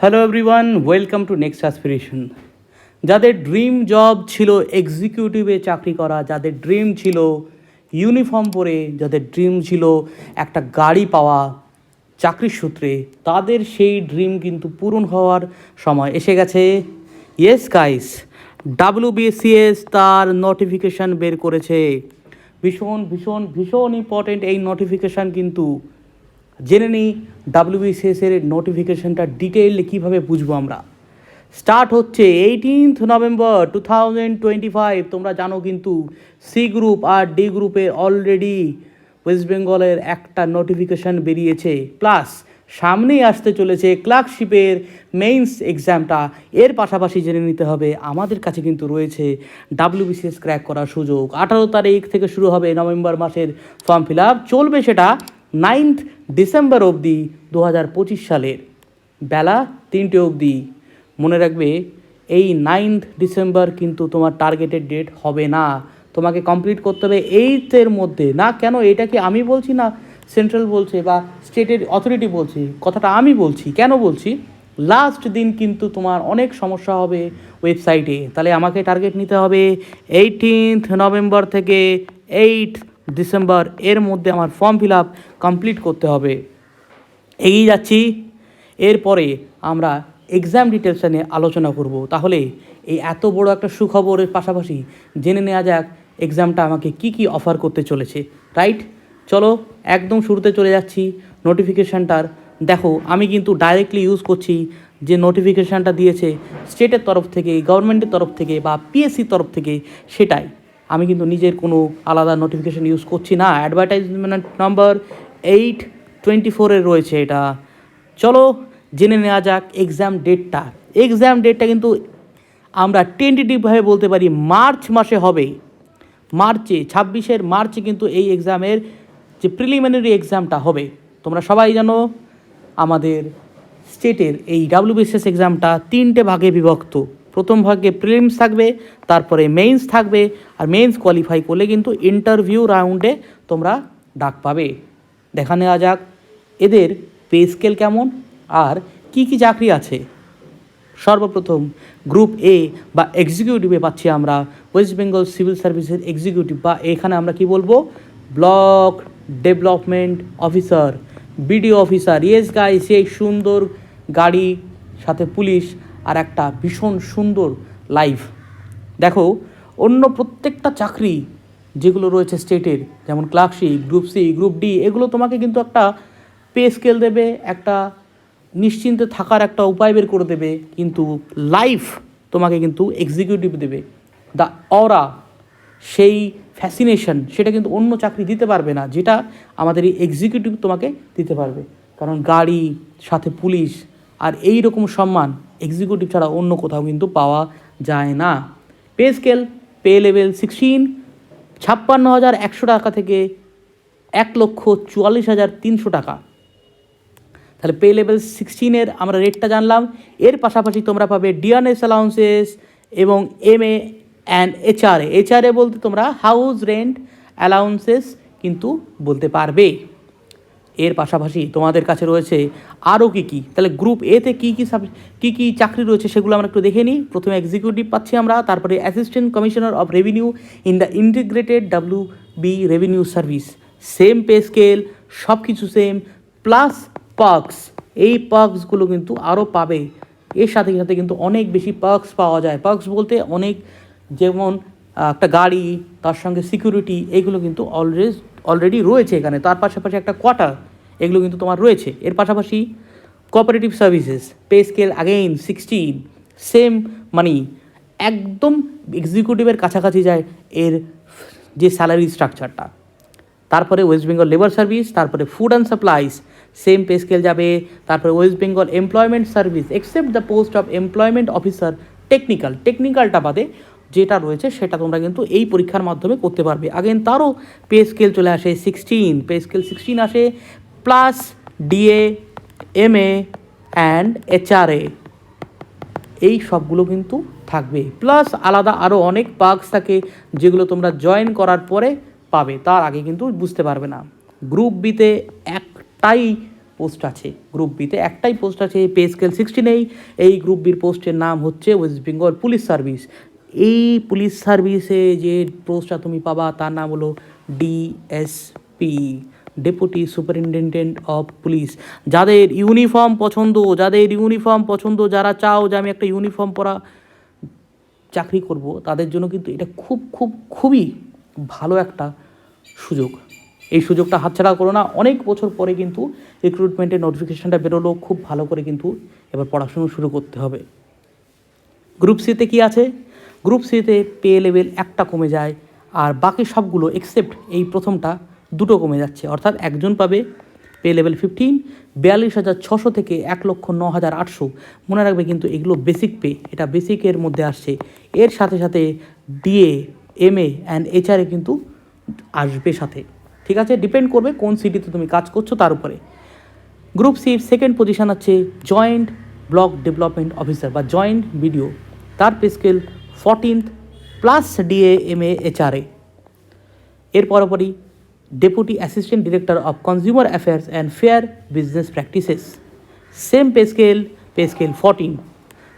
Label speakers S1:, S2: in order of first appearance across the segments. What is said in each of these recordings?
S1: Hello everyone welcome to next aspiration যাদের dream job ছিল এক্সিকিউটিভে চাকরি করা, যাদের ড্রিম ছিল ইউনিফর্ম পরে, যাদের ড্রিম ছিল একটা গাড়ি পাওয়া চাকরির সূত্রে, তাদের সেই ড্রিম কিন্তু পূরণ হওয়ার সময় এসে গেছে। ইয়েস গাইস ডাব্লিউবিএসসিএস তার নোটিফিকেশান বের করেছে। ভীষণ ভীষণ ভীষণ ইম্পর্টেন্ট এই নোটিফিকেশান কিন্তু জেনে নিই ডাব্লিউবিসিএস এর নোটিফিকেশনটা ডিটেইলে কীভাবে বুঝব আমরা। স্টার্ট হচ্ছে eighteenth November two thousand twenty five তোমরা জানো কিন্তু সি গ্রুপ আর ডি গ্রুপে অলরেডি ওয়েস্ট বেঙ্গলের একটা নোটিফিকেশান বেরিয়েছে। প্লাস সামনেই আসতে চলেছে ক্লার্কশিপের মেইনস এক্সামটা এর পাশাপাশি জেনে নিতে হবে, আমাদের কাছে কিন্তু রয়েছে ডাব্লিউবিসিএস ক্র্যাক করার সুযোগ। আঠারো তারিখ থেকে শুরু হবে নভেম্বর মাসের ফর্ম ফিল আপ চলবে সেটা নাইন্থ ডিসেম্বর অবধি দু হাজার পঁচিশ সালের বেলা তিনটে অবধি। মনে রাখবে, এই নাইন্থ ডিসেম্বর কিন্তু তোমার টার্গেটেড ডেট হবে না। তোমাকে কমপ্লিট করতে হবে এইথের মধ্যে। না, কেন? এটা কি আমি বলছি না সেন্ট্রাল বলছে বা স্টেটের অথরিটি বলছে? কথাটা আমি বলছি। কেন বলছি? লাস্ট দিন কিন্তু তোমার অনেক সমস্যা হবে ওয়েবসাইটে তাহলে আমাকে টার্গেট নিতে হবে এইটিনথ নভেম্বর থেকে এইট ডিসেম্বর এর মধ্যে আমার ফর্ম ফিল আপ কমপ্লিট করতে হবে। এগিয়ে যাচ্ছি। এরপরে আমরা এক্সাম ডিটেলসটা নিয়ে আলোচনা করব। তাহলে এই এত বড় একটা সুখবরের পাশাপাশি জেনে নেওয়া যাক এক্সামটা আমাকে কি কি অফার করতে চলেছে। রাইট চলো, একদম শুরুতে চলে যাচ্ছি। নোটিফিকেশানটার দেখো, আমি কিন্তু ডাইরেক্টলি ইউজ করছি যে নোটিফিকেশানটা দিয়েছে স্টেটের তরফ থেকে গভর্নমেন্টের তরফ থেকে বা পিএসসির তরফ থেকে সেটাই। আমি কিন্তু নিজের কোনো আলাদা নোটিফিকেশান ইউজ করছি না। অ্যাডভার্টাইজমেন্ট নাম্বার এইট টোয়েন্টি ফোরের রয়েছে এটা। চলো জেনে নেওয়া যাক এক্সাম ডেটটা এক্সাম ডেটটা কিন্তু আমরা টেন্টেটিভভাবে বলতে পারি মার্চ মাসে হবে। মার্চে, ছাব্বিশের মার্চে কিন্তু এই এক্সামের যে প্রিলিমিনারি এক্সামটা হবে। তোমরা সবাই জানো আমাদের স্টেটের এই ডাব্লিউবিএসএস এক্সামটা তিনটে ভাগে বিভক্ত। প্রথম ভাগে প্রিলিমস থাকবে, তারপরে মেইনস থাকবে আর মেইনস কোয়ালিফাই করলে কিন্তু ইন্টারভিউ রাউন্ডে তোমরা ডাক পাবে। দেখা নেওয়া যাক, এদের পে স্কেল কেমন আর কি কি চাকরি আছে। সর্বপ্রথম গ্রুপ এ বা এক্সিকিউটিভে পাচ্ছি আমরা ওয়েস্ট বেঙ্গল সিভিল সার্ভিসের এক্সিকিউটিভ বা এখানে আমরা কি বলব? Block development officer BDO officer yes guy সেই সুন্দর গাড়ি, সাথে পুলিশ আর একটা ভীষণ সুন্দর লাইফ দেখো অন্য প্রত্যেকটা চাকরি যেগুলো রয়েছে স্টেটের, যেমন clerkship group C, group D, এগুলো তোমাকে কিন্তু একটা পে স্কেল দেবে, একটা নিশ্চিন্তে থাকার একটা উপায় বের করে দেবে, কিন্তু লাইফ তোমাকে কিন্তু এক্সিকিউটিভ দেবে। দ্য অরা, সেই ফ্যাসিনেশন সেটা কিন্তু অন্য চাকরি দিতে পারবে না, যেটা আমাদের এই এক্সিকিউটিভ তোমাকে দিতে পারবে। কারণ গাড়ি, সাথে পুলিশ আর এই রকম সম্মান এক্সিকিউটিভ ছাড়া অন্য কোথাও কিন্তু পাওয়া যায় না। Pay scale pay level sixteen, ছাপ্পান্ন হাজার একশো টাকা থেকে এক লক্ষ চুয়াল্লিশ হাজার তিনশো টাকা। তাহলে পে লেভেল সিক্সটিনের আমরা রেটটা জানলাম। এর পাশাপাশি তোমরা পাবে ডিএনএস অ্যালাউন্সেস এবং M A and HRA. HRA বলতে তোমরা হাউস রেন্ট অ্যালাউন্সেস কিন্তু বলতে পারবে। এর পাশাপাশি তোমাদের কাছে রয়েছে আরও কী কী? তাহলে গ্রুপ এতে কী কী সাব কী কী চাকরি রয়েছে সেগুলো আমরা একটু দেখে নিই। প্রথমে এক্সিকিউটিভ পাচ্ছি আমরা, তারপরে assistant commissioner of revenue in the integrated W B revenue service same pay scale সব কিছু সেম প্লাস পার্কস এই পার্কসগুলো কিন্তু আরও পাবে। এর সাথে সাথে কিন্তু অনেক বেশি পার্কস পাওয়া যায়। পার্কস বলতে অনেক যেমন একটা গাড়ি, তার সঙ্গে সিকিউরিটি এগুলো কিন্তু অলরেডি অলরেডি রয়েছে এখানে। তার পাশাপাশি একটা কোয়ার্টার এগুলো কিন্তু তোমার রয়েছে। এর পাশাপাশি cooperative services pay scale again sixteen same money একদম এক্সিকিউটিভের কাছাকাছি যায় এর যে স্যালারি স্ট্রাকচারটা তারপরে ওয়েস্ট বেঙ্গল লেবার সার্ভিস তারপরে food and supplies same pay scale যাবে। তারপরে West Bengal employment service except the post of employment officer technical টেকনিক্যালটা বাদে যেটা রয়েছে সেটা তোমরা কিন্তু এই পরীক্ষার মাধ্যমে করতে পারবে। আগেন তারও পে স্কেল চলে আসে সিক্সটিন পে স্কেল সিক্সটিন আসে plus DA M A and HRA এই সবগুলো কিন্তু থাকবে। প্লাস আলাদা আরও অনেক পার্কস থাকে যেগুলো তোমরা জয়েন করার পরে পাবে। তার আগে কিন্তু বুঝতে পারবে না। গ্রুপ বিতে একটাই পোস্ট আছে। গ্রুপ বিতে একটাই পোস্ট আছে। পে স্কেল সিক্সটি নেই। এই গ্রুপ বির পোস্টের নাম হচ্ছে ওয়েস্ট বেঙ্গল পুলিশ সার্ভিস এই পুলিশ সার্ভিসে যে পোস্টটা তুমি পাবা, তার নাম হলো DSP deputy superintendent of police যাদের ইউনিফর্ম পছন্দ, যাদের ইউনিফর্ম পছন্দ, যারা চাও যে আমি একটা ইউনিফর্ম পরা চাকরি করব, তাদের জন্য কিন্তু এটা খুব খুব, খুবই ভালো একটা সুযোগ। এই সুযোগটা হাতছাড়া করো না। অনেক বছর পরে কিন্তু রিক্রুটমেন্টের নোটিফিকেশানটা বেরোলো। খুব ভালো করে কিন্তু এবার পড়াশুনো শুরু করতে হবে। গ্রুপ সিতে কি আছে? গ্রুপ সিতে পে লেভেল একটা কমে যায়। আর বাকি সবগুলো এক্সেপ্ট এই প্রথমটা দুটো কমে যাচ্ছে। অর্থাৎ একজন পাবে পে লেভেল ফিফটিন বিয়াল্লিশ হাজার ছশো থেকে এক লক্ষ ন হাজার আটশো। মনে রাখবে কিন্তু এগুলো বেসিক পে এটা বেসিকের মধ্যে আসছে। এর সাথে সাথে DA M A and HRA কিন্তু আসবে সাথে। ঠিক আছে? ডিপেন্ড করবে কোন সিটিতে তুমি কাজ করছ তার উপরে। গ্রুপ সির সেকেন্ড পজিশন আছে জয়েন্ট ব্লক ডেভেলপমেন্ট অফিসার বা জয়েন্ট বিডিও তার pay scale fourteenth plus DA M A HRA এর পরপরই deputy assistant director of consumer affairs and fair business practices same pay scale pay scale fourteen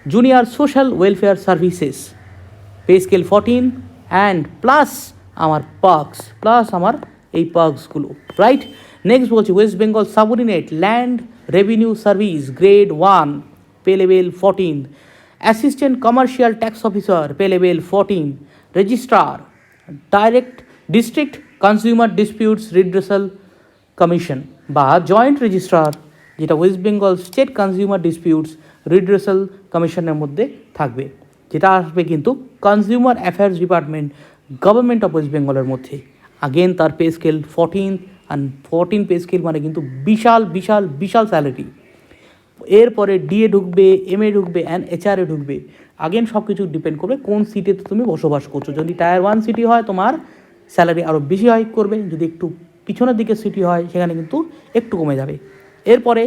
S1: junior social welfare services pay scale fourteen and plus আমার perks plus আমার এই পার্কসগুলো right next বলছি West Bengal subordinate land revenue service grade one pay level fourteen assistant commercial tax officer pay level fourteen registrar direct district consumer disputes redressal commission বা joint registrar যেটা West Bengal state consumer disputes redressal কমিশনের মধ্যে থাকবে, যেটা আসবে কিন্তু consumer affairs department government of West বেঙ্গলের মধ্যে। আগেন তার pay scale fourteen and fourteen pay scale মানে কিন্তু বিশাল বিশাল বিশাল স্যালারি এরপরে ডিএ ঢুকবে এম এ ঢুকবে অ্যান্ড এইচআরএ ঢুকবে। আগেন সব কিছু ডিপেন্ড করবে কোন সিটিতে তুমি বসবাস করছ। যদি টায়ার ওয়ান সিটি হয় তোমার স্যালারি আরও বেশি হাইক করবে, যদি একটু পিছনের দিকে সিটি হয়, সেখানে কিন্তু একটু কমে যাবে। এরপরে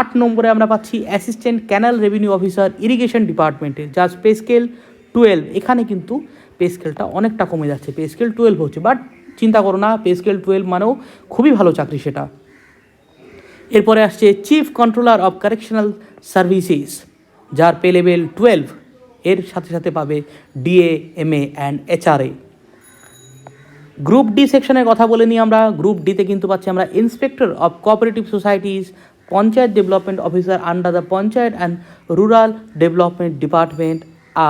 S1: আট নম্বরে আমরা পাচ্ছি assistant canal revenue officer irrigation ডিপার্টমেন্টে যার পে স্কেল টুয়েলভ। এখানে কিন্তু পে স্কেলটা অনেকটা কমে যাচ্ছে। পে স্কেল টুয়েলভ হচ্ছে, বাট চিন্তা করো না, পে স্কেল টুয়েলভ মানেও খুবই ভালো চাকরি সেটা। এরপরে আসছে chief controller of correctional services যার পে লেভেল টুয়েলভ। এর সাথে সাথে পাবে DA M A and HRA group D সেকশনের কথা বলে নিই আমরা। গ্রুপ ডিতে কিন্তু পাচ্ছি আমরা inspector of cooperative societies panchayat development officer under the panchayat and rural development department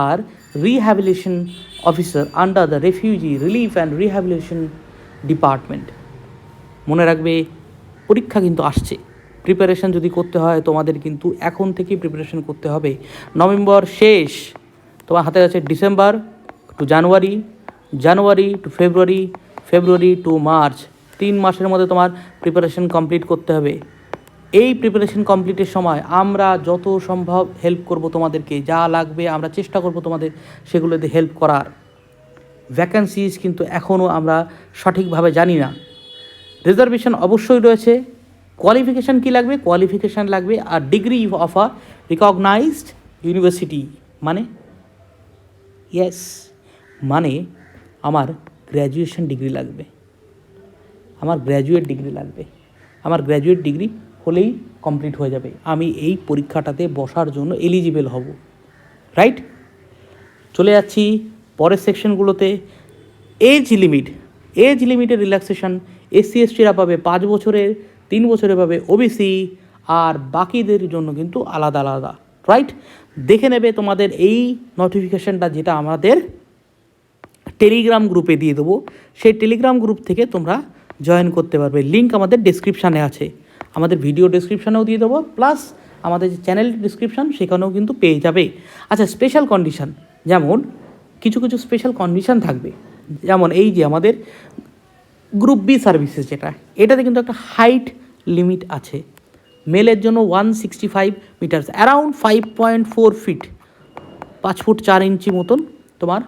S1: R rehabilitation officer under the refugee relief and rehabilitation department মনে রাখবে, পরীক্ষা কিন্তু আসছে। প্রিপারেশন যদি করতে হয়, তোমাদের কিন্তু এখন থেকেই প্রিপারেশন করতে হবে। নভেম্বর শেষ, তোমার হাতে আছে December to January January to February February to March তিন মাসের মধ্যে তোমার প্রিপারেশন কমপ্লিট করতে হবে। এই প্রিপারেশন কমপ্লিটের সময় আমরা যত সম্ভব হেল্প করব তোমাদেরকে, যা লাগবে আমরা চেষ্টা করব তোমাদের সেগুলোতে হেল্প করার। ভ্যাকান্সিজ কিন্তু এখনও আমরা সঠিকভাবে জানি না। রিজার্ভেশন অবশ্যই রয়েছে। কোয়ালিফিকেশান কী লাগবে? কোয়ালিফিকেশান লাগবে আর degree of a recognised university মানে? ইয়েস মানে আমার গ্র্যাজুয়েশন ডিগ্রি লাগবে। আমার গ্র্যাজুয়েট ডিগ্রি লাগবে। আমার গ্র্যাজুয়েট ডিগ্রি হলেই কমপ্লিট হয়ে যাবে। আমি এই পরীক্ষাটাতে বসার জন্য এলিজিবেল হব। রাইট চলে যাচ্ছি পরের সেকশনগুলোতে এজ লিমিট এজ লিমিটের রিল্যাক্সেশন এসসি এসটিরা পাবে পাঁচ বছরের, তিন বছরে পাবে ওবিসি আর বাকিদের জন্য কিন্তু আলাদা আলাদা। রাইট দেখে নেবে তোমাদের এই নোটিফিকেশানটা যেটা আমাদের টেলিগ্রাম গ্রুপে দিয়ে দেবো। সেই টেলিগ্রাম গ্রুপ থেকে তোমরা জয়েন করতে পারবে। লিঙ্ক আমাদের ডিসক্রিপশানে আছে। আমাদের ভিডিও ডিসক্রিপশানেও দিয়ে দেবো। প্লাস আমাদের যে চ্যানেল ডিসক্রিপশান সেখানেও কিন্তু পেয়ে যাবে। আচ্ছা স্পেশাল কন্ডিশন যেমন, কিছু কিছু স্পেশাল কন্ডিশন থাকবে। যেমন এই যে আমাদের গ্রুপ বি সার্ভিসেস যেটা, এটাতে কিন্তু একটা হাইট লিমিট আছে। মেলের জন্য one sixty five metres around five point four feet পাঁচ ফুট চার ইঞ্চি মতন তোমার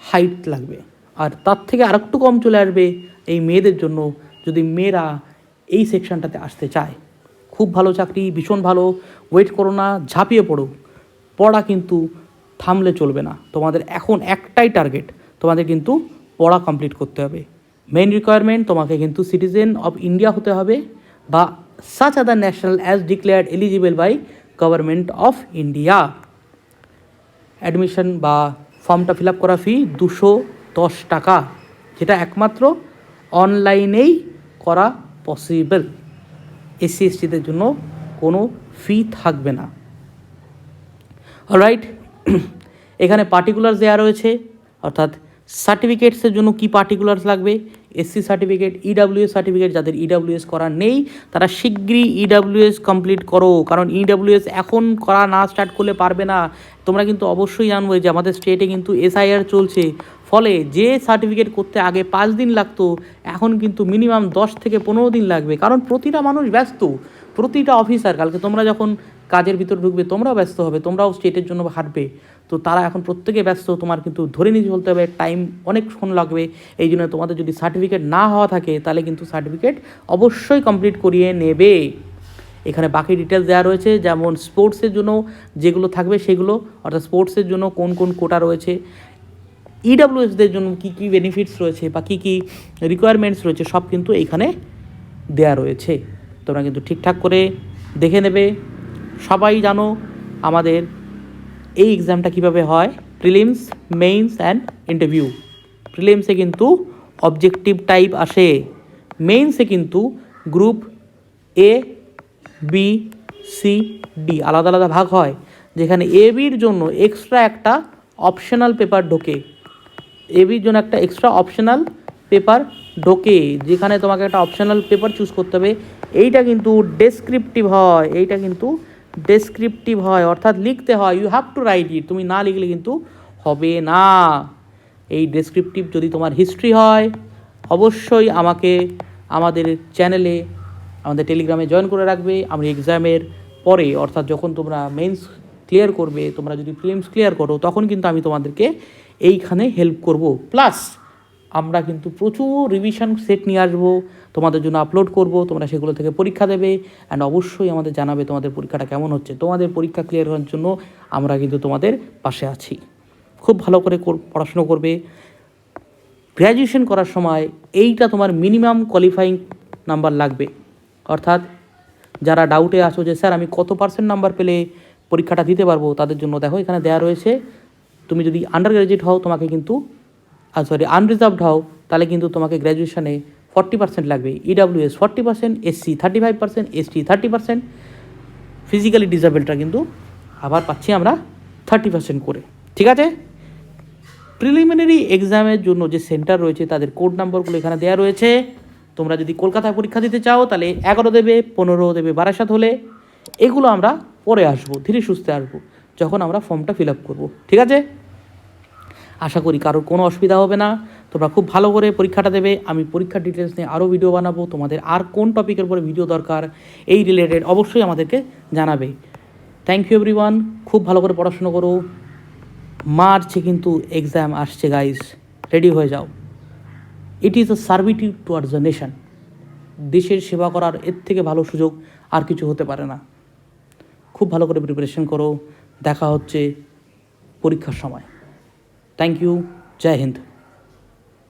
S1: হাইট লাগবে। আর তার থেকে আরেকটু কম চলে আসবে এই মেয়েদের জন্য যদি মেয়েরা এই সেকশনটাতে আসতে চায়। খুব ভালো চাকরি, ভীষণ ভালো। ওয়েট করো না, ঝাঁপিয়ে পড়ো। পড়া কিন্তু থামলে চলবে না। তোমাদের এখন একটাই টার্গেট তোমাদের কিন্তু পড়া কমপ্লিট করতে হবে। মেইন রিকোয়ারমেন্ট তোমাকে কিন্তু সিটিজেন অফ ইন্ডিয়া হতে হবে বা such other national as declared eligible by government of India admission বা ফর্মটা ফিল আপ করা ফি দুশো দশ টাকা, যেটা একমাত্র অনলাইনেই করা পসিবল এসি এসটিদের জন্য কোনো ফি থাকবে না। রাইট এখানে পার্টিকুলার্স দেওয়া রয়েছে, অর্থাৎ সার্টিফিকেটসের জন্য কি পার্টিকুলার্স লাগবে? এসসি সার্টিফিকেট ইডাব্লিউএস সার্টিফিকেট যাদের ইডাব্লিউএস করা নেই, তারা শীঘ্রই ইডাব্লিউএস কমপ্লিট করো। কারণ ইডাব্লিউএস এখন করা না স্টার্ট করলে পারবে না। তোমরা কিন্তু অবশ্যই জানবে যে আমাদের স্টেটে কিন্তু এসআইআর চলছে। ফলে যে সার্টিফিকেট করতে আগে পাঁচ দিন লাগতো, এখন কিন্তু মিনিমাম দশ থেকে পনেরো দিন লাগবে। কারণ প্রতিটা মানুষ ব্যস্ত। প্রতিটা অফিসার কালকে তোমরা যখন কাজের ভিতর ঢুকবে, তোমরাও ব্যস্ত হবে, তোমরাও স্টেটের জন্য হাঁটবে। তো তারা এখন প্রত্যেকে ব্যস্ত, তোমার কিন্তু ধরে নিয়ে চলতে হবে টাইম অনেকক্ষণ লাগবে। এই জন্য তোমাদের যদি সার্টিফিকেট না হওয়া থাকে, তাহলে কিন্তু সার্টিফিকেট অবশ্যই কমপ্লিট করিয়ে নেবে। এখানে বাকি ডিটেলস দেওয়া রয়েছে, যেমন স্পোর্টসের জন্য যেগুলো থাকবে সেগুলো, অর্থাৎ স্পোর্টসের জন্য কোন কোন কোটা রয়েছে ইডাব্লিউএসদের জন্য কী কী বেনিফিটস রয়েছে বা কী কী রিকোয়ারমেন্টস রয়েছে, সব কিন্তু এইখানে দেয়া রয়েছে। তোমরা কিন্তু ঠিকঠাক করে দেখে নেবে। সবাই জানো আমাদের এই এক্সামটা কীভাবে হয়? প্রিলিমস মেইনস অ্যান্ড ইন্টারভিউ প্রিলিমসে কিন্তু অবজেক্টিভ টাইপ আসে। মেইনসে কিন্তু group A B C D আলাদা আলাদা ভাগ হয়। যেখানে এ বির জন্য এক্সট্রা একটা অপশনাল পেপার ঢোকে। এবির জন্য একটা এক্সট্রা অপশনাল পেপার ঢোকে। যেখানে তোমাকে একটা অপশনাল পেপার চুজ করতে হবে। এইটা কিন্তু ডেসক্রিপটিভ হয়। এইটা কিন্তু ডেসক্রিপটিভ হয়, অর্থাৎ লিখতে হয় you have to write it তুমি না লিখলে কিন্তু হবে না। এই ডেসক্রিপটিভ যদি তোমার হিস্ট্রি হয়, অবশ্যই আমাকে আমাদের চ্যানেলে আমাদের টেলিগ্রামে জয়েন করে রাখবে, আমি এক্সামের পরে, অর্থাৎ যখন তোমরা মেন্স ক্লিয়ার করবে, তোমরা যদি ফিল্মস ক্লিয়ার করো, তখন কিন্তু আমি তোমাদেরকে এইখানে হেল্প করব। প্লাস আমরা কিন্তু প্রচুর রিভিশন সেট নিয়ে আসব, তোমাদের জন্য আপলোড করব, তোমরা সেগুলো থেকে পরীক্ষা দেবে অ্যান্ড অবশ্যই আমাদের জানাবে তোমাদের পরীক্ষাটা কেমন হচ্ছে। তোমাদের পরীক্ষা ক্লিয়ার হওয়ার জন্য আমরা কিন্তু তোমাদের পাশে আছি। খুব ভালো করে পড়াশুনো করবে। গ্র্যাজুয়েশন করার সময় এইটা তোমার মিনিমাম কোয়ালিফাইং নাম্বার লাগবে। অর্থাৎ যারা ডাউটে আছো যে, স্যার, আমি কত পার্সেন্ট নাম্বার পেলে পরীক্ষাটা দিতে পারব? তাদের জন্য দেখো এখানে দেওয়া রয়েছে, তুমি যদি আন্ডার গ্র্যাজুয়েট হও, তোমাকে কিন্তু সরি আনরিজার্ভড হও, তাহলে কিন্তু তোমাকে গ্র্যাজুয়েশনে ফর্টি পার্সেন্ট লাগবে। EWS forty percent SC thirty five percent ST thirty percent physically ডিসেবলটা কিন্তু আবার পাচ্ছি আমরা থার্টি পার্সেন্ট করে। ঠিক আছে? প্রিলিমিনারি এক্সামের জন্য যে সেন্টার রয়েছে, তাদের কোড নাম্বারগুলো এখানে দেওয়া রয়েছে। তোমরা যদি কলকাতায় পরীক্ষা দিতে চাও, তাহলে এগারো দেবে, পনেরো দেবে, বারাসাত হলে এগুলো আমরা পরে আসব, ধীরে সুস্থে আসব, যখন আমরা ফর্মটা ফিল আপ করব। ঠিক আছে? আশা করি কারোর কোনো অসুবিধা হবে না। তোমরা খুব ভালো করে পরীক্ষাটা দেবে। আমি পরীক্ষার ডিটেলস নিয়ে আরও ভিডিও বানাবো। তোমাদের আর কোন টপিকের উপরে ভিডিও দরকার, এই রিলেটেড অবশ্যই আমাদেরকে জানাবে। থ্যাংক ইউ এভরিওয়ান খুব ভালো করে পড়াশুনো করো। মার্চে কিন্তু এক্সাম আসছে গাইস রেডি হয়ে যাও। It is a service towards the nation দেশের সেবা করার এর থেকে ভালো সুযোগ আর কিছু হতে পারে না। খুব ভালো করে প্রিপারেশন করো। দেখা হচ্ছে পরীক্ষার সময়। Thank you Joy Hind